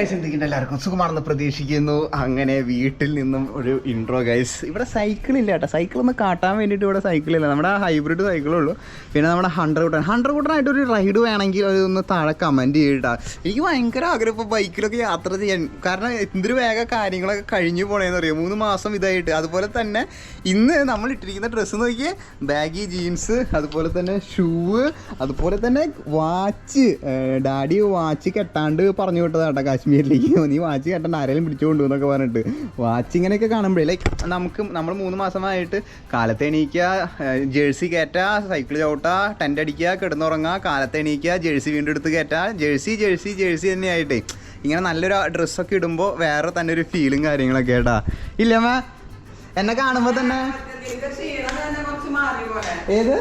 Guys, എന്തൊക്കെയുണ്ട് എല്ലാവർക്കും സുഖമാണെന്ന് പ്രതീക്ഷിക്കുന്നു. അങ്ങനെ വീട്ടിൽ നിന്നും ഒരു ഇൻട്രോ ഗൈസ് ഇവിടെ സൈക്കിൾ ഇല്ല കേട്ടോ. സൈക്കിൾ ഒന്ന് കാട്ടാൻ വേണ്ടിയിട്ട് ഇവിടെ സൈക്കിൾ ഇല്ല. നമ്മുടെ ഹൈബ്രിഡ് സൈക്കിളേ ഉള്ളൂ. പിന്നെ നമ്മുടെ ഹൺഡ്രഡ് കൂട്ടൻ ഹൺഡ്രഡ് കൂട്ടനായിട്ട് ഒരു റൈഡ് വേണമെങ്കിൽ ഒന്ന് താഴെ കമന്റ് ചെയ്യട്ടാ. എനിക്ക് ഭയങ്കര ആഗ്രഹം ഇപ്പോൾ ബൈക്കിലൊക്കെ യാത്ര ചെയ്യാൻ. കാരണം എന്തൊരു വേഗം കാര്യങ്ങളൊക്കെ കഴിഞ്ഞു പോണേന്ന് അറിയാം? മൂന്ന് മാസം ഇതായിട്ട്. അതുപോലെ തന്നെ ഇന്ന് നമ്മൾ ഇട്ടിരിക്കുന്ന ഡ്രസ്സ് നോക്കിയേ ബാഗി ജീൻസ് അതുപോലെ തന്നെ ഷൂവ് അതുപോലെ തന്നെ വാച്ച് ഡാഡി വാച്ച് കെട്ടാണ്ട് പറഞ്ഞു വിട്ടതാ കാശ്മീരിലേക്ക് നീ വാച്ച് കെട്ടണ്ട ആരെങ്കിലും പിടിച്ചുകൊണ്ടു എന്നൊക്കെ പറഞ്ഞിട്ട്. വാച്ച് ഇങ്ങനെയൊക്കെ കാണുമ്പോഴേ ലൈക്ക് നമുക്ക് നമ്മൾ മൂന്ന് മാസമായിട്ട് കാലത്ത് എണീക്കുക ജേഴ്സി കയറ്റുക സൈക്കിൾ ചവിട്ടുക ടെന്റ് അടിക്കുക കിടന്നുറങ്ങുക കാലത്ത് എണീക്കുക ജേഴ്സി വീണ്ടും എടുത്ത് കയറ്റുക. ജേഴ്സി ജേഴ്സി ജേഴ്സി തന്നെയായിട്ടേ. ഇങ്ങനെ നല്ലൊരു ഡ്രസ്സൊക്കെ ഇടുമ്പോൾ വേറെ തന്നെ ഒരു ഫീലും കാര്യങ്ങളൊക്കെ കേട്ടാ ഇല്ലമ്മ എന്നെ കാണുമ്പോൾ തന്നെ ഏത്?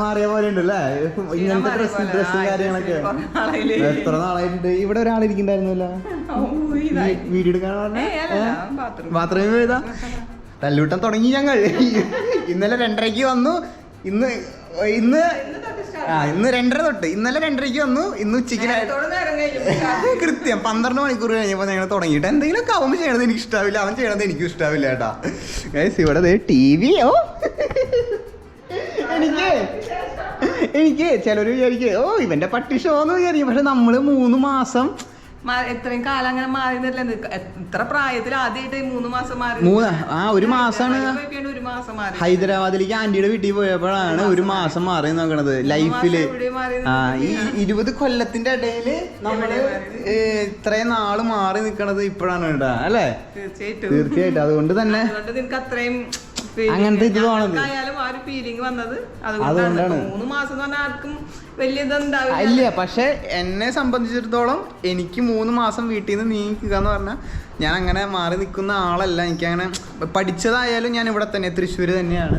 മാറിയ പോലെ ഉണ്ട് അല്ലേ ഇങ്ങനത്തെ ഡ്രസ് ഡ്രസ്സും കാര്യങ്ങളൊക്കെ. എത്ര നാളായിട്ടുണ്ട്? ഇവിടെ ഒരാൾ ഇരിക്കണ്ടായിരുന്നല്ലോ വീഡിയോ എടുക്കാൻ ബാത്റൂമിൽ പോയതാ? തല്ലൂട്ടം തുടങ്ങി ഞങ്ങൾ. ഇന്നലെ രണ്ടരയ്ക്ക് വന്നു. ഇന്ന് ഇന്ന് ആ ഇന്ന് രണ്ടര തൊട്ട്. ഇന്നലെ രണ്ടരയ്ക്ക് വന്നു. ഇന്ന് ഉച്ചയ്ക്ക് കൃത്യം. പന്ത്രണ്ട് മണിക്കൂർ കഴിഞ്ഞപ്പോൾ ഞങ്ങൾ തുടങ്ങിയിട്ട് എന്തെങ്കിലും അവൻ ചെയ്യണത് എനിക്ക് ഇഷ്ടാവില്ല അവൻ ചെയ്യണത് എനിക്കും ഇഷ്ടാവില്ല കേട്ടാ. ഗൈസ് ഇവിടെ ടി വിയോ എനിക്ക് എനിക്ക് ചിലർ വിചാരിക്കും ഓ ഇവന്റെ പട്ടി ഷോ എന്ന് വിചാരിക്കും. പക്ഷെ നമ്മൾ മൂന്ന് മാസം എത്രയും കാലം അങ്ങനെ മാറി നിന്നില്ല എത്ര പ്രായത്തിൽ ആദ്യമായിട്ട് മൂന്ന് മാസം മാറി. മൂന്ന് ആ ഒരു മാസമാണ് ഒരു മാസം മാറി. ഹൈദരാബാദിലേക്ക് ആന്റിയുടെ വീട്ടിൽ പോയപ്പോഴാണ് ഒരു മാസം മാറി. നോക്കണത് ലൈഫിൽ. ആ ഈ ഇരുപത് കൊല്ലത്തിന്റെ ഇടയിൽ നമ്മൾ ഇത്രയും നാൾ മാറി നിക്കണത് ഇപ്പോഴാണ് കേട്ടാ അല്ലേ? തീർച്ചയായിട്ടും. തീർച്ചയായിട്ടും. അതുകൊണ്ട് തന്നെ നിനക്ക് അത്രയും അങ്ങനത്തെ ഇത് തോന്നുന്നത്. ആ ഒരു ഫീലിംഗ് വന്നത് അതുകൊണ്ടാണ്. മൂന്ന് മാസം എന്ന് പറഞ്ഞാൽ ആർക്കും വലിയ ഇതുണ്ടാവില്ല. ഇല്ല പക്ഷെ എന്നെ സംബന്ധിച്ചിടത്തോളം എനിക്ക് മൂന്ന് മാസം വീട്ടിൽ നിന്ന് നീക്കുക എന്ന് പറഞ്ഞാൽ ഞാൻ അങ്ങനെ മാറി നിൽക്കുന്ന ആളല്ല. എനിക്ക് അങ്ങനെ പഠിച്ചതായാലും ഞാൻ ഇവിടെ തന്നെ തൃശ്ശൂർ തന്നെയാണ്.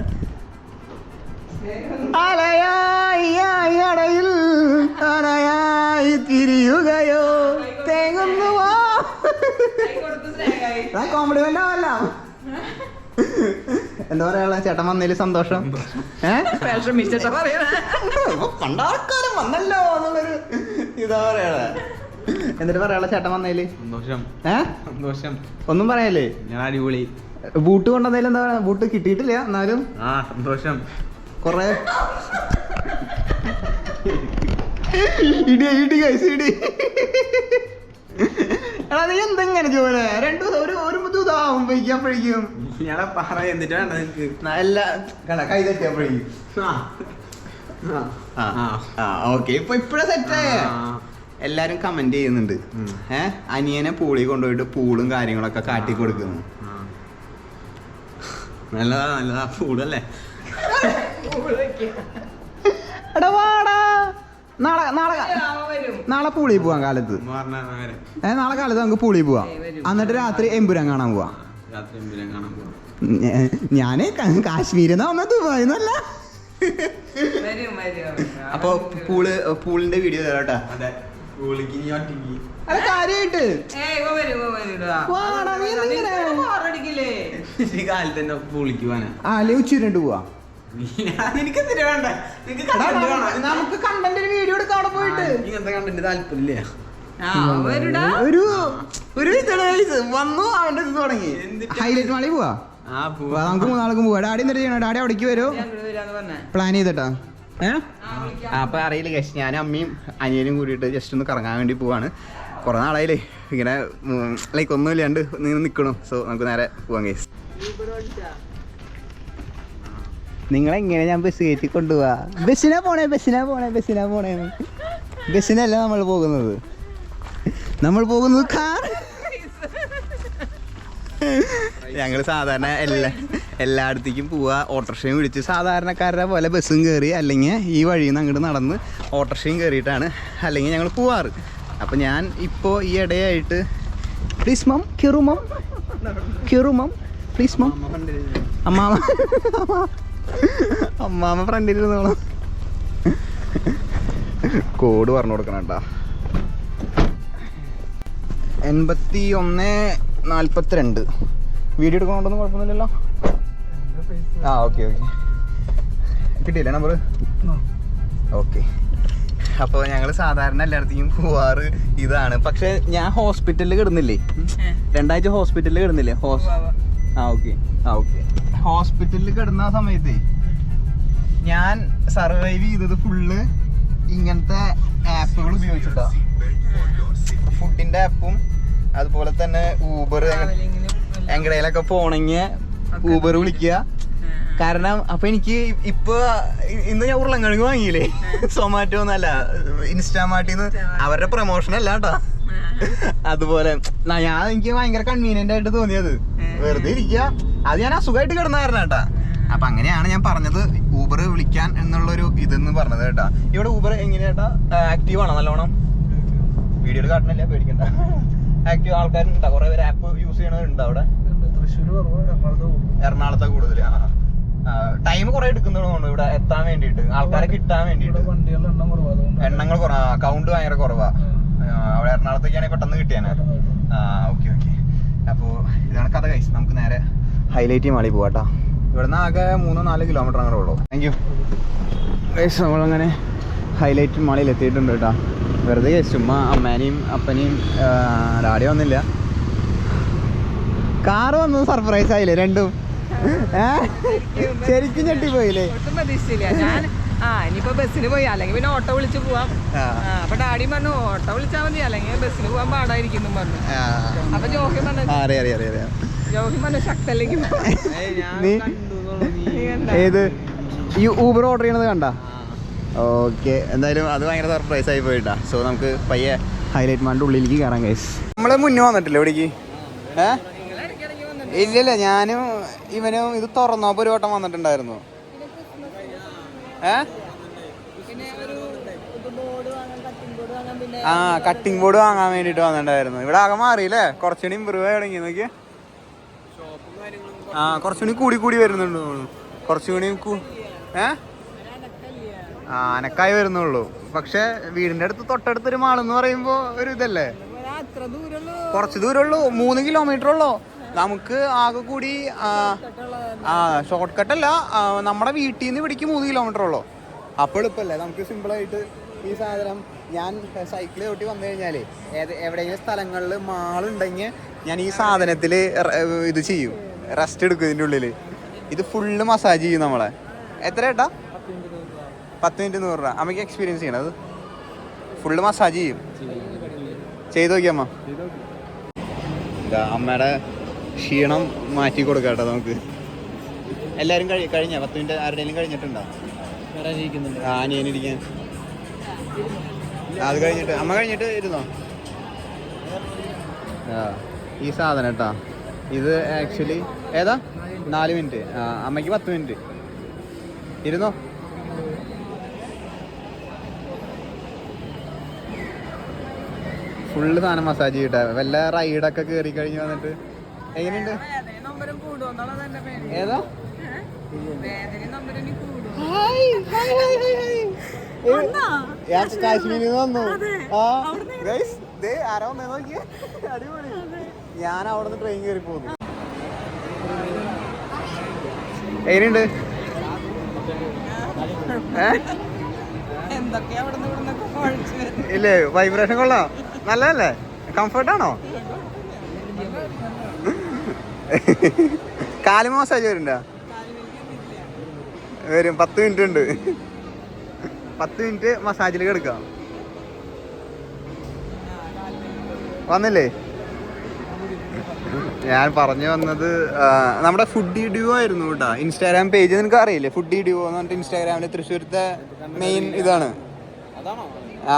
അലയായി ആയി അടയിൽ അനയായി തിരിയുകയോ? തേങ്ങുന്നുവോ കൈ കൊടുത്ത് സ്നേഹമായി. കോമഡി വല്ല എന്താ പറയാ ചേട്ടൻ വന്നതിൽ സന്തോഷം. പണ്ടാൾക്കാരും വന്നല്ലോ എന്നുള്ളൊരു ഇതാ പറയണ. എന്നിട്ട് പറയാളെ ചേട്ടൻ വന്നതിൽ? സന്തോഷം. ഒന്നും പറയാല്ലേ? ഞാൻ അടിപൊളി. ബൂട്ട് കൊണ്ടുവന്നതിൽ എന്താ പറയാ? ബൂട്ട് കിട്ടിയിട്ടില്ല എന്നാലും. ആ സന്തോഷം. കൊറേ ഇടി ഇടി കൈസ് ഇടി. എടാ നീ എന്തെങ്ങനെ ജോനെ? രണ്ടു ദിവസം ഒരു ഇതാവുമ്പോഴേക്കും ഞാൻ പറ എന്നിട്ട് വേണ്ട നിനക്ക്? നല്ല കട കൈ തട്ടിയപ്പോഴേക്കും ആ. ആ. ആ ആ ഓക്കെ ഇപ്പൊ ഇപ്പഴേ സെറ്റായ. എല്ലാരും കമന്റ് ചെയ്യുന്നുണ്ട്. ഏഹ് അനിയനെ പൂളി കൊണ്ടുപോയിട്ട് പൂളും കാര്യങ്ങളൊക്കെ കാട്ടി കൊടുക്കുന്നു. നല്ലതാ നല്ലതാ. പൂളല്ലേ? എടാ വാടാ. നാളെ നാളെ നാളെ പൂളി പോവാൻ കാലത്ത്. വരെ. നാളെ കാലത്ത് നമുക്ക് പൂളി പോവാം. എന്നിട്ട് രാത്രി എമ്പുരാൻ കാണാൻ പോവാം. ഞാൻ കാശ്മീരിൽ നിന്ന് ദുബായിന്നല്ല അപ്പൊ പൂൾ പൂളിന്റെ വീഡിയോ തരാട്ടാ. അതെ അല്ല കാര്യായിട്ട്. ആലേ ഉച്ചിരണ്ട് പോവാ? നിനക്ക് എന്തിനാ വേണ്ട? നമുക്ക്. കണ്ടന്റ് ഒരു വീഡിയോ എടുക്കാം അവിടെ പോയിട്ട്. ഇങ്ങനത്തെ കണ്ടന്റ് താല്പര്യമില്ല. ഒരു ഒരു. വന്നു അവന്റെ ഇത് തുടങ്ങി. ഹൈലൈറ്റ് മാളി പോവാ. ആ പോവാ. നമുക്ക് മൂന്നാൾക്കും പോവാ. ഡാഡി എന്നിട്ട് ചെയ്യണം? ഡാഡി അവിടേക്ക് വരും. ഞാൻ പ്ലാൻ ചെയ്തിട്ടാ. ഏ? ആ, അപ്പൊ അറിയില്ല കേസ് ഞാനും അമ്മയും അനിയനും കൂടിയിട്ട് ജസ്റ്റ് ഒന്ന് കറങ്ങാൻ വേണ്ടി പോവാണ്. കൊറേ നാളായില്ലേ ഇങ്ങനെ ലൈക്ക് ഒന്നും ഇല്ലാണ്ട് നിന്ന് നിൽക്കണം സോ നമുക്ക് നേരെ പോവാം കേസ് നിങ്ങളെങ്ങനെ ഞാൻ ബസ് കയറ്റി കൊണ്ടുപോവാ? ബസ്സിനാ പോണേ ബസ്സിനാ പോണേ ബസ്സിനാ പോണേ ബസ്സിനല്ല നമ്മൾ പോകുന്നത്? നമ്മൾ പോകുന്നത് കാർ. ഞങ്ങൾ സാധാരണ എല്ലാ എല്ലായിടത്തേക്കും പോവുക ഓട്ടോറിക്ഷയും വിളിച്ച് സാധാരണക്കാരുടെ പോലെ ബസ്സും കയറി അല്ലെങ്കിൽ ഈ വഴിയിൽ നിന്ന് അങ്ങോട്ട് നടന്ന് ഓട്ടോറിക്ഷയും കയറിയിട്ടാണ് അല്ലെങ്കിൽ ഞങ്ങൾ പോവാറ്. അപ്പം ഞാൻ ഇപ്പോൾ ഈ ഇടയായിട്ട് പ്ലീസ് മം കിറുമം കിറുമം പ്ലീസ് മം അമ്മാമ അമ്മാമ ഫ്രണ്ടിൽ ഇരുന്നോളാം. കോഡ് പറഞ്ഞു കൊടുക്കണം കേട്ടാ. എൺപത്തി ഒന്ന് നാൽപ്പത്തിരണ്ട്. വീഡിയോ എടുക്കണോണ്ടൊന്നും കുഴപ്പമൊന്നുമില്ലല്ലോ? ആ ഓക്കെ ഓക്കെ. കിട്ടിയില്ലേ നമ്പർ ഓക്കെ. അപ്പോൾ ഞങ്ങൾ സാധാരണ എല്ലായിടത്തേക്കും പോവാറ് ഇതാണ്. പക്ഷെ ഞാൻ ഹോസ്പിറ്റലിൽ കിടന്നില്ലേ? രണ്ടാഴ്ച ഹോസ്പിറ്റലിൽ കിടന്നില്ലേ? ഹോസ് ആ ഓക്കെ. ആ ഓക്കെ. ഹോസ്പിറ്റലിൽ കിടന്ന സമയത്തേ ഞാൻ സർവൈവ് ചെയ്തത് ഫുള്ള് ഇങ്ങനത്തെ ആപ്പുകൾ ഉപയോഗിച്ചിട്ടാ. ഫുഡിന്റെ ആപ്പും അതുപോലെ തന്നെ ഊബർ എങ്ങടയിലൊക്കെ പോണെങ്കിൽ ഊബർ വിളിക്കുക കാരണം അപ്പൊ എനിക്ക് ഇപ്പൊ ഇന്ന് ഞാൻ ഉരുളങ്കിഴങ്ങ് വാങ്ങിയില്ലേ? സൊമാറ്റോ എന്നല്ല ഇൻസ്റ്റാമാർട്ടിന്ന് അവരുടെ പ്രൊമോഷൻ അല്ല കേട്ടോ. അതുപോലെ ഞാൻ എനിക്ക് ഭയങ്കര കൺവീനിയന്റ് ആയിട്ട് തോന്നിയത്. വെറുതെ ഇരിക്കുക അത് ഞാൻ അസുഖമായിട്ട് കിടന്നായിരുന്നു കാരണം കേട്ടാ അപ്പൊ അങ്ങനെയാണ് ഞാൻ പറഞ്ഞത് ഊബർ വിളിക്കാൻ എന്നുള്ളൊരു ഇതെന്ന് പറഞ്ഞത് കേട്ടാ. ഇവിടെ ഊബർ എങ്ങനെയാട്ടാ ആക്റ്റീവ് ആണോ നല്ലോണം? വീഡിയോ കാട്ടണില്ല പേടിക്കണ്ട. ആക്റ്റീവ് ആൾക്കാരുണ്ടോ? കുറെ പേര് ആപ്പ് യൂസ് ചെയ്യണവരുണ്ട് അവിടെ. എറണാകുളത്ത് കൂടുതൽ ടൈം കുറെ എടുക്കുന്നതുകൊണ്ട് ഇവിടെ എത്താൻ വേണ്ടിയിട്ട്. ആൾക്കാരെ കിട്ടാൻ വേണ്ടിയിട്ട്. എണ്ണങ്ങൾ കുറവാ. കൗണ്ട് ഭയങ്കര കുറവാ. അവിടെ എറണാകുളത്തേക്കാണെങ്കിൽ പെട്ടെന്ന് കിട്ടിയാനെ. ആ ഓക്കെ ഓക്കെ അപ്പോൾ ഇതാണ് കഥ കൈസ് നമുക്ക് നേരെ ഹൈലൈറ്റ് മാളി പോവാട്ടോ ഇവിടുന്ന് ആകെ മൂന്നോ നാല് കിലോമീറ്റർ അങ്ങനെ ഉള്ളൂ. താങ്ക് യു നമ്മളങ്ങനെ ഹൈലൈറ്റ് മാളിയിൽ എത്തിയിട്ടുണ്ട് കേട്ടോ. വെറുതെ ചുമ്മാ അമ്മേനെയും അപ്പനെയും ഡാഡി വന്നില്ല. കാറ് വന്നത് സർപ്രൈസ് ആയില്ലേ രണ്ടും? ശരിക്കും ഞെട്ടിപ്പോയില്ലേ? ഒട്ടും പ്രതീക്ഷിച്ചില്ല. ഞാൻ ആ ഇനിയിപ്പോ ബസ്സിന് പോയി. അല്ലെങ്കിൽ പിന്നെ ഓട്ടോ വിളിച്ച് പോവാം. അപ്പൊ ഡാഡി പറഞ്ഞു ഓട്ടോ വിളിച്ചാൽ മതി. അല്ലെങ്കിൽ ബസ്സിന് പോവാൻ പാടായിരിക്കും പറഞ്ഞു. അപ്പൊ ജോഹി പറഞ്ഞു ജോഹി പറഞ്ഞു ശക്തല്ലെങ്കിൽ? ഏത്? ഈ ഊബർ ഓർഡർ ചെയ്യണത് കണ്ട? ഓക്കെ എന്തായാലും അത് ഭയങ്കര സർപ്രൈസ് ആയി പോയിട്ടാ. സോ നമുക്ക് പയ്യെ ഹൈലൈറ്റ് മാളിന്റെ ഉള്ളിലേക്ക് കയറാം ഗൈസ് നമ്മളെ മുന്നേ വന്നിട്ടില്ല ഇവിടേക്ക്? ഏ? ഇല്ലല്ല ഞാനും ഇവനും ഇത് തുറന്നപ്പോൾ ഒരു വട്ടം വന്നിട്ടുണ്ടായിരുന്നു. ഏ? ആ കട്ടിംഗ് ബോർഡ് വാങ്ങാൻ വേണ്ടിട്ട് വന്നിട്ടുണ്ടായിരുന്നു. ഇവിടെ ആകെ മാറിയില്ലേ? കുറച്ചുകൂടി ഇമ്പ്രൂവ് ആയി തുടങ്ങി നോക്കിയേ. ആ കുറച്ചുകൂടി കൂടി കൂടി വരുന്നുണ്ട് തോന്നുന്നു. കുറച്ചുകൂടി ഏഹ് ഏ? ആ അനക്കായി വരുന്നുള്ളൂ. പക്ഷെ വീടിന്റെ അടുത്ത് തൊട്ടടുത്ത് തൊട്ടടുത്തൊരു മാളെന്ന് പറയുമ്പോ ഒരു ഇതല്ലേ? കുറച്ച് ദൂരമുള്ളൂ. മൂന്ന് കിലോമീറ്റർ ഉള്ളൂ. നമുക്ക് ആകെ കൂടി ആ, ആ ഷോർട്ട് കട്ട് അല്ല നമ്മുടെ വീട്ടിൽ നിന്ന് ഇവിടേക്ക് മൂന്ന് കിലോമീറ്റർ ഉള്ളൂ. അപ്പോൾ എളുപ്പമല്ലേ നമുക്ക് സിമ്പിൾ ആയിട്ട് ഈ സാധനം ഞാൻ സൈക്കിൾ ചവിട്ടി വന്നു കഴിഞ്ഞാൽ ഏത് എവിടെയെങ്കിലും സ്ഥലങ്ങളിൽ മാളുണ്ടെങ്കിൽ ഞാൻ ഈ സാധനത്തിൽ ഇത് ചെയ്യും. റെസ്റ്റ് എടുക്കും ഇതിന്റെ ഉള്ളിൽ ഇത് ഫുള്ള് മസാജ് ചെയ്യും നമ്മളെ. എത്ര ഏട്ടാ? പത്ത് മിനിറ്റ് നൂറ് രൂപ. അമ്മയ്ക്ക് എക്സ്പീരിയൻസ് ചെയ്യണം. അത് ഫുള്ള് മസാജ് ചെയ്യും. ചെയ്ത് നോക്കിയമ്മ അമ്മയുടെ ക്ഷീണം മാറ്റി കൊടുക്കാം കേട്ടോ നമുക്ക്. എല്ലാവരും കഴി കഴിഞ്ഞ? പത്ത് മിനിറ്റ് ആരുടെയും കഴിഞ്ഞിട്ടുണ്ടോ? ആ അനിയനിരിക്കാൻ അത് കഴിഞ്ഞിട്ട് അമ്മ കഴിഞ്ഞിട്ട് ഇരുന്നോ? ആ ഈ സാധനം കേട്ടാ. ഇത് ആക്ച്വലി ഏതാ? നാല് മിനിറ്റ്. ആ അമ്മയ്ക്ക് പത്ത് മിനിറ്റ്. ഇരുന്നോ? ഫുള്ള് സാധനം മസാജ് ചെയ്യട്ടെ വല്ല റൈഡൊക്കെ കയറി കഴിഞ്ഞ് വന്നിട്ട്. എങ്ങനെയുണ്ട്? ഏതാ? കാശ്മീരിൽ നിന്ന് വന്നു. ആ. ഗൈസ് ദേ ആരാ വന്നേ നോക്കിയേ. അടിപൊളി. ഞാൻ അവിടെ നിന്ന് ട്രെയിൻ കയറി പോകുന്നു എങ്ങനെയുണ്ട് ഇല്ലേ വൈബ്രേഷൻ കൊള്ളാം. നല്ലതല്ലേ? കംഫർട്ടാണോ? കാൽ മാസാജ് വരുന്നുണ്ടോ? വരും. പത്ത് മിനിറ്റ് ഉണ്ട്. പത്ത് മിനിറ്റ് മസാജിൽ കിടക്കാം വന്നില്ലേ? ഞാൻ പറഞ്ഞു വന്നത് നമ്മുടെ ഫുഡി ഡ്യൂ ആയിരുന്നു കേട്ടോ. ഇൻസ്റ്റാഗ്രാം പേജ് നിനക്ക് അറിയില്ലേ? ഫുഡി ഡ്യൂ എന്ന് പറഞ്ഞിട്ട് ഇൻസ്റ്റാഗ്രാമിലെ തൃശ്ശൂരത്തെ മെയിൻ ഇതാണ്.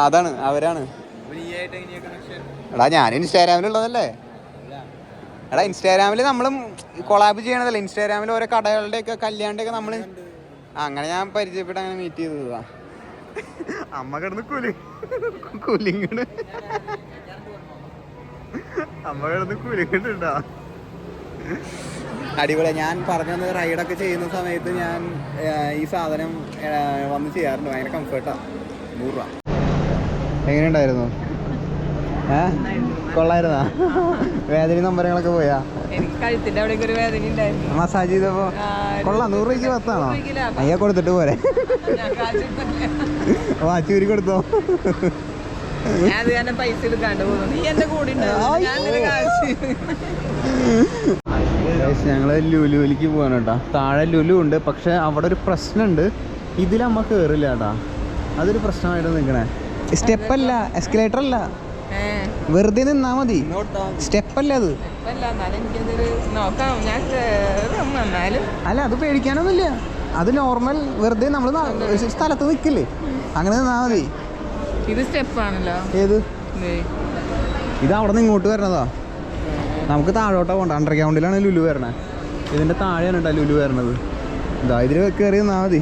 അതാണ്. അവരാണ്. എടാ ഞാൻ ഇൻസ്റ്റാഗ്രാമിലുള്ളതല്ലേ? എടാ ഇൻസ്റ്റാഗ്രാമിൽ നമ്മളും കൊളാബ് ചെയ്യണതല്ലേ? ഇൻസ്റ്റാഗ്രാമിൽ ഓരോ കടകളുടെ ഒക്കെ നമ്മൾ അങ്ങനെ ഞാൻ പരിചയപ്പെട്ട് അങ്ങനെ മീറ്റ് ചെയ്തതാ. അമ്മ കിടന്ന് കുലി കുലിങ്ങണ്. അമ്മ കിടന്ന് കുലിങ്ങണ്ടാ അടിപൊളി ഞാൻ പറഞ്ഞു വന്നത് റൈഡൊക്കെ ചെയ്യുന്ന സമയത്ത് ഞാൻ ഈ സാധനം വന്ന് ചെയ്യാറുണ്ട്. ഭയങ്കര കംഫർട്ടാ നൂറ് രൂപ. എങ്ങനെയുണ്ടായിരുന്നു? ഏ? കൊള്ളായിരുന്നാ? വേദന നമ്പരങ്ങളൊക്കെ പോയാ? മസാജ് ചെയ്തപ്പോ കൊള്ളാം നൂറ് രൂപയ്ക്ക് പത്താണോ. അയ്യ കൊടുത്തിട്ട് പോരെ. വാച്ച് ഊരി കൊടുത്തോ. ലുലുലിക്ക് പൈസ എടുക്കാണ്ട് പോകുന്നു നീ എന്റെ കൂടെ ഞങ്ങൾ ലുലുവിലേക്ക് പോവാണ് കേട്ടോ. താഴെ ലുലു ഉണ്ട് പക്ഷെ അവിടെ ഒരു പ്രശ്നമുണ്ട്. ഇതിലമ്മ കേറില്ല കേട്ടാ. അതൊരു പ്രശ്നമായിട്ട് നിൽക്കണേ സ്റ്റെപ്പ് അല്ല എസ്കലേറ്റർ അല്ല വെറുതെ നിന്നാ മതി. സ്റ്റെപ്പ് അല്ല അത്. അല്ല അത് പേടിക്കാനൊന്നുമില്ല. അത് നോർമൽ വെറുതെ നമ്മൾ സ്ഥലത്ത് നിൽക്കില്ലേ അങ്ങനെ നിന്നാ മതി. ഇത് സ്റ്റെപ്പാണല്ലോ. ഏത്? ഇത് അവിടെ നിന്ന് ഇങ്ങോട്ട് വരണതാ. നമുക്ക് താഴോട്ടാ പോണ്ട അണ്ടർഗ്രൗണ്ടിലാണ് ലുലു വരണേ. ഇതിന്റെ താഴെയാണ് കേട്ടോ ലുലു വരണത്. ഇതാ ഇതിൽ കയറി നിന്നാ മതി.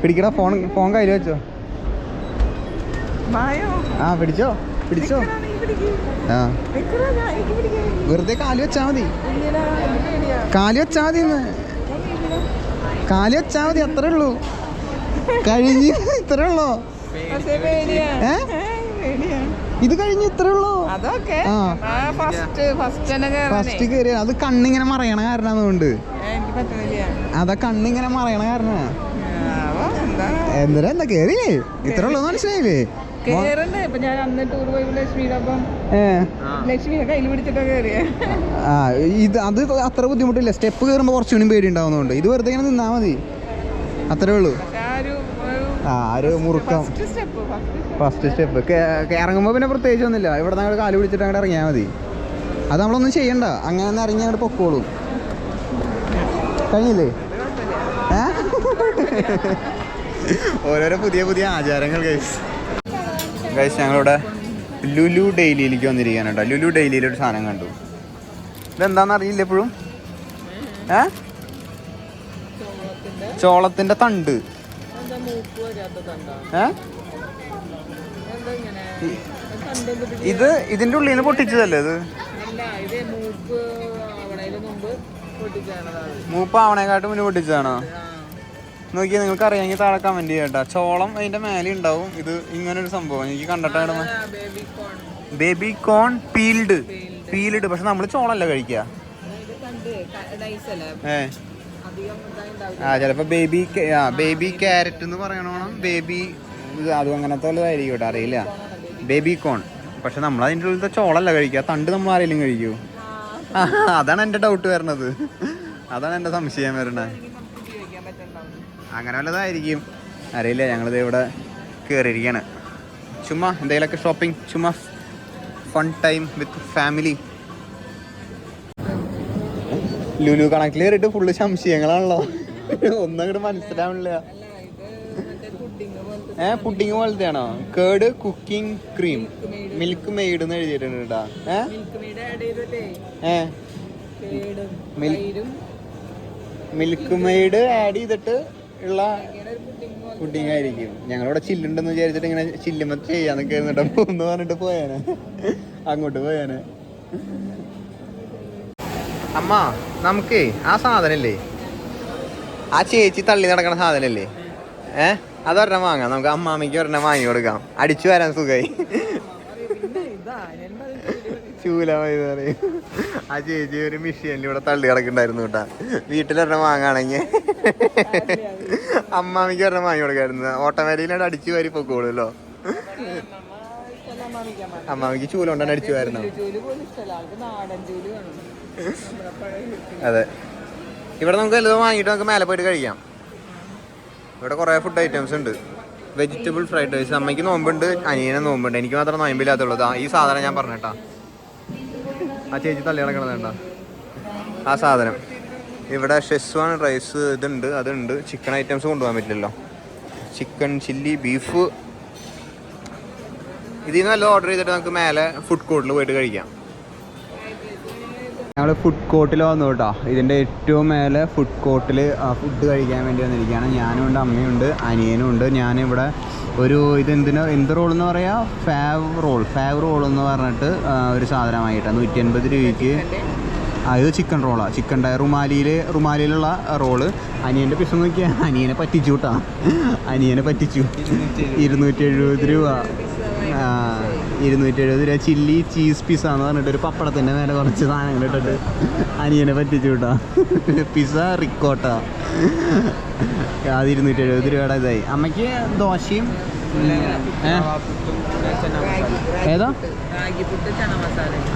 പിടിക്കടാ ഫോൺ ഫോൺ കയ്യിൽ വെച്ചോ. ആ പിടിച്ചോ പിടിച്ചോ. ആ. വെറുതെ കാലി വെച്ചാ മതി. കാലി വെച്ചാ മതി കാലി കാൽ വെച്ചാ മതി അത്രേ ഉള്ളൂ. കഴിഞ്ഞ് ഇത്രേ ഉള്ളൂ? ഏ? ഇത് കഴിഞ്ഞ് ഇത്രേ ഉള്ളൂ. ഫസ്റ്റ് കയറി അത് കണ്ണിങ്ങനെ മറയണ കാരണം അതുകൊണ്ട് അതാ കണ്ണിങ്ങനെ മറയണ കാരണം. എന്തിനാ എന്താ കേറിയില്ലേ ഇത്ര ഉള്ളൂ മനസ്സിലായില്ലേ? ആ ഇത് അത് അത്ര ബുദ്ധിമുട്ടില്ല. സ്റ്റെപ്പ് കയറുമ്പോൾ കുറച്ചുകൂടി പേടി ഉണ്ടാവുന്നുണ്ട് ഇത് വെറുതെ ഇങ്ങനെ നിന്നാ മതി. അത്രേ ഉള്ളൂ. ആ ഒരു മുറുക്കം. ഫസ്റ്റ് സ്റ്റെപ്പ് ഇറങ്ങുമ്പോൾ പിന്നെ പ്രത്യേകിച്ച് ഒന്നുമില്ല. ഇവിടെ ഞങ്ങൾ കാൽ പിടിച്ചിട്ട് അങ്ങോട്ട് ഇറങ്ങിയാൽ മതി. അത് നമ്മളൊന്നും ചെയ്യണ്ട. അങ്ങനെ ഒന്ന് ഇറങ്ങി അങ്ങോട്ട് പൊക്കോളൂ. കഴിഞ്ഞില്ലേ? ഏ? ഓരോരോ പുതിയ പുതിയ ആചാരങ്ങൾ ഗൈസ് ഗൈസ് ഞങ്ങളിവിടെ ലുലു ഡെയിലിയിലേക്ക് വന്നിരിക്കുകയാണ് കേട്ടോ. ലുലു ഡെയിലിയിൽ ഒരു സാധനം കണ്ടു. ഇതെന്താന്ന് അറിയില്ല എപ്പോഴും? ഏ? ചോളത്തിന്റെ തണ്ട്. ഏ? ഇത് ഇതിന്റെ ഉള്ളിൽ നിന്ന് പൊട്ടിച്ചതല്ലേ ഇത്? മൂപ്പ് ആവണേക്കാട്ടും മുന്നേ പൊട്ടിച്ചതാണോ? നോക്കിയാൽ നിങ്ങൾക്ക് അറിയാമെങ്കിൽ താഴെ കമന്റ് ചെയ്യട്ടോ. ചോളം അതിന്റെ മേലെ ഉണ്ടാവും. ഇത് ഇങ്ങനെ ഒരു സംഭവം. എനിക്ക് കണ്ടിട്ടാണ് ബേബി കോൺ പീൽഡ് പീൽഡ് പക്ഷെ നമ്മൾ ചോളല്ല കഴിക്കുക. ആ ചിലപ്പോ ബേബി ആ ബേബി ക്യാരറ്റ് എന്ന് പറയണോണം. ബേബി അതും അങ്ങനത്തെ വല്ലതായിരിക്കും കേട്ടോ. അറിയില്ല. ബേബി കോൺ പക്ഷെ നമ്മൾ അതിന്റെ ഉള്ളിലത്തെ ചോളല്ല കഴിക്കുക. തണ്ട് നമ്മൾ ആരെങ്കിലും കഴിക്കൂ? അതാണ് എന്റെ ഡൗട്ട് വരണത് അതാണ് എന്റെ സംശയം പറ്റുന്നുണ്ടാവും അങ്ങനെ വല്ലതായിരിക്കും. അറിയില്ല ഞങ്ങളിത് ഇവിടെ കയറിയിരിക്കുകയാണ് ചുമ്മാ എന്തെങ്കിലുമൊക്കെ ഷോപ്പിംഗ് ചുമ്മാ fun time with family Lulu കണക്കിൽ കയറിയിട്ട് ഫുള്ള് സംശയങ്ങളാണല്ലോ. ഒന്നും അങ്ങോട്ട് മനസ്സിലാവണില്ല. ഏ പുഡിങ് പോലത്തെ ആണോ കേട് കുക്കിംഗ് ക്രീം മിൽക്ക് മെയ്ഡ് എന്ന് എഴുതിയിട്ടുണ്ട് കേട്ടാ. ഏ? മിൽക്ക് മെയ്ഡ് ആഡ് ചെയ്തിട്ടേ ഉള്ള പുഡിങ് ആയിരിക്കും ഞങ്ങളിവിടെ ചില്ലുണ്ടെന്ന് വിചാരിച്ചിട്ട് ഇങ്ങനെ ചില്ലുമ്പോ ചെയ്യാന്നൊക്കെ ഇരുന്നിട്ട് ഒന്ന് പറഞ്ഞിട്ട് പോയാന്. അങ്ങോട്ട് പോയാന്. അമ്മ നമുക്കേ ആ സാധനല്ലേ ആ ചേച്ചി തള്ളി നടക്കണ സാധനല്ലേ ഏ? അതൊരെണ്ണം വാങ്ങാം. നമുക്ക് അമ്മാമ്മയ്ക്ക് ഒരെണ്ണം വാങ്ങി കൊടുക്കാം. അടിച്ചു വരാൻ സുഖമായി. ചൂലമായി പറയും. ആ ചേച്ചി ഒരു മിഷീനിൽ ഇവിടെ തള്ളി കിടക്കുന്നുണ്ടായിരുന്നു കേട്ടാ. വീട്ടിലൊരെണ്ണം വാങ്ങാണെങ്കിൽ അമ്മാമിക്ക് ഒരെണ്ണം വാങ്ങി കൊടുക്കായിരുന്നു. ഓട്ടോമാറ്റിക്കലായിട്ട് അടിച്ചു വാരി പൊക്കോളൂല്ലോ. അമ്മാമിക്ക് ചൂല കൊണ്ടാണ് അടിച്ചു വരുന്നത്. അതെ. ഇവിടെ നമുക്ക് വല്ലതും വാങ്ങിയിട്ട് നമുക്ക് മേലെ പോയിട്ട് കഴിക്കാം. ഇവിടെ കുറേ ഫുഡ് ഐറ്റംസ് ഉണ്ട്. വെജിറ്റബിൾ ഫ്രൈഡ് റൈസ് അമ്മയ്ക്ക് നോമ്പുണ്ട് അനിയനെ നോമ്പുണ്ട്. എനിക്ക് മാത്രം നോയമ്പില്ലാത്തുള്ളൂ. ഈ സാധനം ഞാൻ പറഞ്ഞേട്ടാ. ആ ചേച്ചി തള്ളി കിടക്കണതേണ്ട ആ സാധനം. ഇവിടെ ഷെസ്വാൻ റൈസ് ഇതുണ്ട് അതുണ്ട്. ചിക്കൻ ഐറ്റംസ് കൊണ്ടുപോകാൻ പറ്റില്ലല്ലോ. Chicken chilli beef. ഇതിൽ നിന്ന് വല്ലതും ഓർഡർ ചെയ്തിട്ട് നമുക്ക് മേലെ ഫുഡ് കോർട്ടിൽ പോയിട്ട് കഴിക്കാം. ഞങ്ങൾ ഫുഡ് കോർട്ടിൽ വന്നു കേട്ടോ. ഇതിന്റെ ഏറ്റവും മേലെ ഫുഡ് കോർട്ടിൽ ഫുഡ് കഴിക്കാൻ വേണ്ടി വന്നിരിക്കുകയാണ്. ഞാനും ഉണ്ട് അമ്മയുണ്ട് അനിയനും ഉണ്ട്. ഞാനിവിടെ ഒരു ഇത് എന്തിനാ എന്ത് റോൾ എന്ന് പറയാ? ഫാവ് റോൾ. ഫാവ് റോൾ എന്ന് പറഞ്ഞിട്ട് ഒരു സാധനമായിട്ട്. നൂറ്റി അൻപത് രൂപയ്ക്ക് ഇത് ചിക്കൻ റോളാണ് ചിക്കൻ റുമാലിയിൽ റുമാലിയിലുള്ള റോൾ. അനിയന്റെ പിസം നോക്കിയാൽ അനിയനെ പറ്റിച്ചു കേട്ടോ അനിയനെ പറ്റിച്ചു. ഇരുന്നൂറ്റി എഴുപത് രൂപ. ഇരുന്നൂറ്റി എഴുപത് രൂപ. ചില്ലി ചീസ് പിസ എന്ന് പറഞ്ഞിട്ട് ഒരു പപ്പടത്തിന്റെ മേലെ കുറച്ച് സാധനങ്ങൾ ഇട്ടിട്ട് അനിയനെ പറ്റിച്ചു കേട്ടോ പിസ റിക്കോട്ട. അത് ഇരുന്നൂറ്റി എഴുപത് രൂപയുടെ ഇതായി. അമ്മയ്ക്ക് ദോശയും ഏതോ?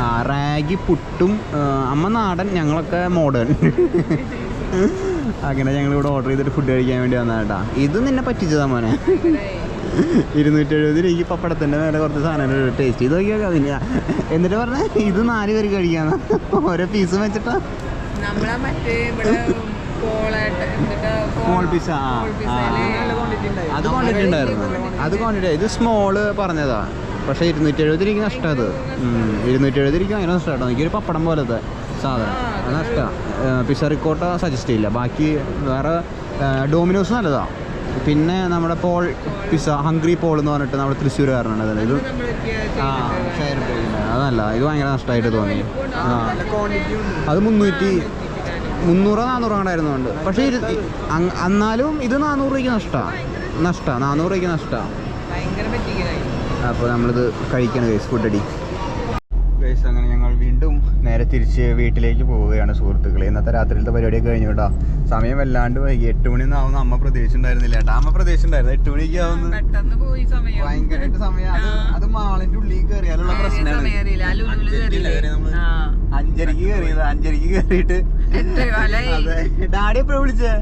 ആ റാഗി പുട്ടും അമ്മ നാടൻ ഞങ്ങളൊക്കെ മോഡേൺ അങ്ങനെ ഞങ്ങൾ ഇവിടെ ഓർഡർ ചെയ്തിട്ട് ഫുഡ് കഴിക്കാൻ വേണ്ടി വന്നതാ ഇത് നിന്നെ പറ്റിച്ചതാ മോനെ. ഇരുന്നൂറ്റി എഴുപത് രൂപയ്ക്ക് പപ്പടത്തിന്റെ മേലെ കുറച്ച് സാധനങ്ങൾ ടേസ്റ്റ് ചെയ്ത് നോക്കിയാൽ അതിന് എന്നിട്ട് പറഞ്ഞ ഇത് നാല് പേര് കഴിക്കാന്ന്. ഓരോ പീസും വെച്ചിട്ടാ. നമ്മളെ മറ്റേ ഇവിടെ അത് ക്വാണ്ടിറ്റി ഉണ്ടായിരുന്നു. അത് ക്വാണ്ടിറ്റി ഇത് സ്മോൾ പറഞ്ഞതാ. പക്ഷെ ഇരുന്നൂറ്റി എഴുപത് രൂപയ്ക്ക് നഷ്ടം അത്. ഇരുന്നൂറ്റി എഴുപത് രൂപയ്ക്ക് ഭയങ്കര നഷ്ടമാട്ടോ എനിക്കൊരു പപ്പടം പോലത്തെ സാധനം. അത് നഷ്ടമാണ് പിസ റിക്കോട്ട സജസ്റ്റ് ചെയ്യില്ല. ബാക്കി വേറെ ഡോമിനോസ് നല്ലതാ. പിന്നെ നമ്മുടെ പോൾ പിസ ഹംഗ്രി പോൾ എന്ന് പറഞ്ഞിട്ട് നമ്മുടെ തൃശ്ശൂർകാരനാണ് അതായത് ഇത് ആ അതല്ല ഇത് ഭയങ്കര നഷ്ടമായിട്ട് തോന്നി. ആ അത് മുന്നൂറ്റി മുന്നൂറോ നാനൂറോ ഉണ്ടായിരുന്നു കൊണ്ട് പക്ഷേ എന്നാലും ഇത് നാനൂറ് രൂപയ്ക്ക് നഷ്ടമാണ് നഷ്ടമാണ് നാനൂറ് രൂപയ്ക്ക് നഷ്ടമാണ് അപ്പോൾ നമ്മളിത് കഴിക്കണം ഫുഡ് അടി ഗൈസ് അങ്ങനെ ഞങ്ങൾ വീണ്ടും നേരെ തിരിച്ച് വീട്ടിലേക്ക് പോവുകയാണ് സുഹൃത്തുക്കളെ. ഇന്നത്തെ രാത്രിയിലത്തെ പരിപാടിയൊക്കെ കഴിഞ്ഞു കേട്ടോ. സമയം വല്ലാണ്ട് വൈകി. എട്ട് മണി ആവുന്ന അമ്മ പ്രതീക്ഷ ഉണ്ടായിരുന്നില്ല കേട്ടോ. അമ്മ പ്രതീക്ഷ ഉണ്ടായിരുന്നു എട്ട് മണിക്ക് ആവുന്ന. പെട്ടെന്ന് പോയി സമയം. ഭയങ്കരമായിട്ട് സമയം. അത് അത് മാളിന്റെ ഉള്ളിൽ കയറിയാലുള്ള പ്രശ്നമാണ്. അഞ്ചരക്ക് കയറിയത് അഞ്ചരക്ക് കയറിയിട്ട്. ഡാഡി എപ്പോഴും വിളിച്ചേ?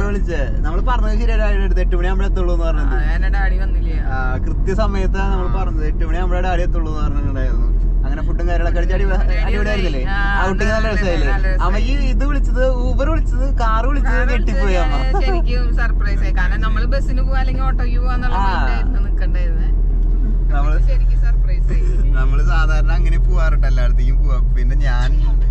വിളിച്ചേ. നമ്മൾ പറഞ്ഞത് ശരിയായിട്ട് എട്ട് മണി നമ്മുടെ എത്തുള്ളൂ എന്ന് പറഞ്ഞത് ഡാഡി വന്നില്ലേ? ആ, കൃത്യസമയത്താണ് നമ്മൾ പറഞ്ഞത്. എട്ട് മണി ആകുമ്പോഴേ ഡാഡി എത്തുള്ളൂ എന്ന് പറഞ്ഞിട്ടുണ്ടായിരുന്നു. അങ്ങനെ ഫുഡും കാര്യങ്ങളൊക്കെ അടിച്ച് അടി അടിപൊളിയായിരുന്നില്ലേ? ഔട്ടിങ് നല്ല രസമായില്ലേ? അമ്മ ഈ ഇത് വിളിച്ചത് ഊബർ വിളിച്ചത് കാർ വിളിച്ചത് ഞെട്ടിപ്പോയി അമ്മ. ശരിക്കും സർപ്രൈസ് ആയി. കാരണം നമ്മൾ ബസ്സിന് പോവാ അല്ലെങ്കിൽ ഓട്ടോയ്ക്ക് പോവാന്നുള്ള നിക്കണ്ടായിരുന്നെ. നമ്മൾ ശരിക്കും സർപ്രൈസ് ആയി. നമ്മൾ സാധാരണ അങ്ങനെ പോവാറുണ്ട് എല്ലായിടത്തേക്കും പോവാ പിന്നെ ഞാൻ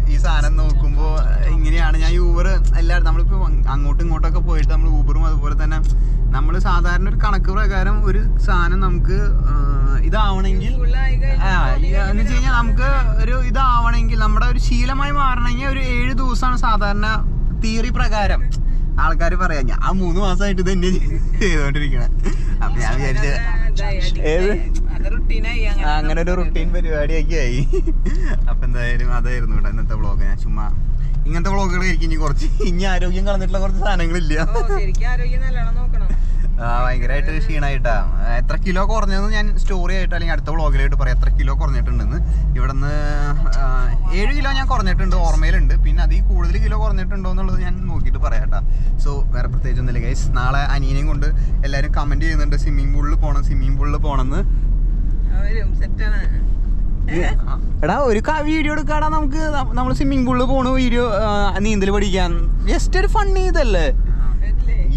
ഈ സാധനം നോക്കുമ്പോ ഇങ്ങനെയാണ് ഞാൻ യൂബർ എല്ലാ നമ്മളിപ്പോ അങ്ങോട്ടും ഇങ്ങോട്ടൊക്കെ പോയിട്ട് നമ്മൾ ഊബറും അതുപോലെ തന്നെ നമ്മൾ സാധാരണ ഒരു കണക്ക് പ്രകാരം ഒരു സാധനം നമുക്ക് ഇതാവണമെങ്കിൽ എന്ന് വെച്ച് കഴിഞ്ഞാൽ നമുക്ക് ഒരു ഇതാവണമെങ്കിൽ നമ്മുടെ ഒരു ശീലമായി മാറണമെങ്കിൽ ഒരു ഏഴ് ദിവസമാണ് സാധാരണ തിയറി പ്രകാരം ആൾക്കാർ പറയാ ഞാൻ ആ മൂന്ന് മാസമായിട്ട് ഇത് തന്നെ ചെയ്തോണ്ടിരിക്കണേ അപ്പൊ ഞാൻ വിചാരിച്ചു ഏത്? അങ്ങനെ ഒരു റുട്ടീൻ പരിപാടിയൊക്കെ ആയി. അപ്പൊ എന്തായാലും അതായിരുന്നു ഇവിടെ ഇന്നത്തെ വ്ളോഗ് ഞാൻ ചുമ്മാ ഇങ്ങനത്തെ വ്ളോഗുകളായിരിക്കും ഇനി കുറച്ച് ഇനി ആരോഗ്യം കളഞ്ഞിട്ടുള്ള കുറച്ച് സാധനങ്ങളില്ല. ഭയങ്കരമായിട്ട് ക്ഷീണായിട്ടാ. എത്ര കിലോ കുറഞ്ഞതെന്ന് ഞാൻ സ്റ്റോറി ആയിട്ട് അല്ലെങ്കിൽ അടുത്ത വ്ളോഗിലായിട്ട് പറയാം. എത്ര കിലോ കുറഞ്ഞിട്ടുണ്ടെന്ന്. ഇവിടുന്ന് നിന്ന് ഏഴ് കിലോ ഞാൻ കുറഞ്ഞിട്ടുണ്ട് ഓർമ്മയിലുണ്ട്. പിന്നെ അതിൽ കൂടുതൽ കിലോ കുറഞ്ഞിട്ടുണ്ടോ എന്നുള്ളത് ഞാൻ നോക്കിയിട്ട് പറയാട്ടാ. സോ വേറെ പ്രത്യേകിച്ച് ഒന്നുമില്ല ഗൈസ് നാളെ അനിയനെയും കൊണ്ട് എല്ലാവരും കമന്റ് ചെയ്യുന്നുണ്ട്. സ്വിമ്മിംഗ് പൂളിൽ പോകണം സ്വിമ്മിംഗ് പൂളിൽ പോകണമെന്ന് എടാ ഒരു വീഡിയോ എടുക്കാടാ നമുക്ക്. നമ്മൾ സ്വിമ്മിംഗ് പൂളിൽ പോണ വീഡിയോ നീന്തൽ പഠിക്കാൻ. ജസ്റ്റ് ഒരു ഫണ്ണി ഇതല്ലേ?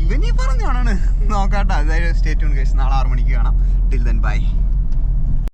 ഇവൻ ഈ പറഞ്ഞാണ് നോക്കാട്ടോ അതായത് സ്റ്റേറ്റ് നാളെ ആറു മണിക്ക് കാണാം. Till then bye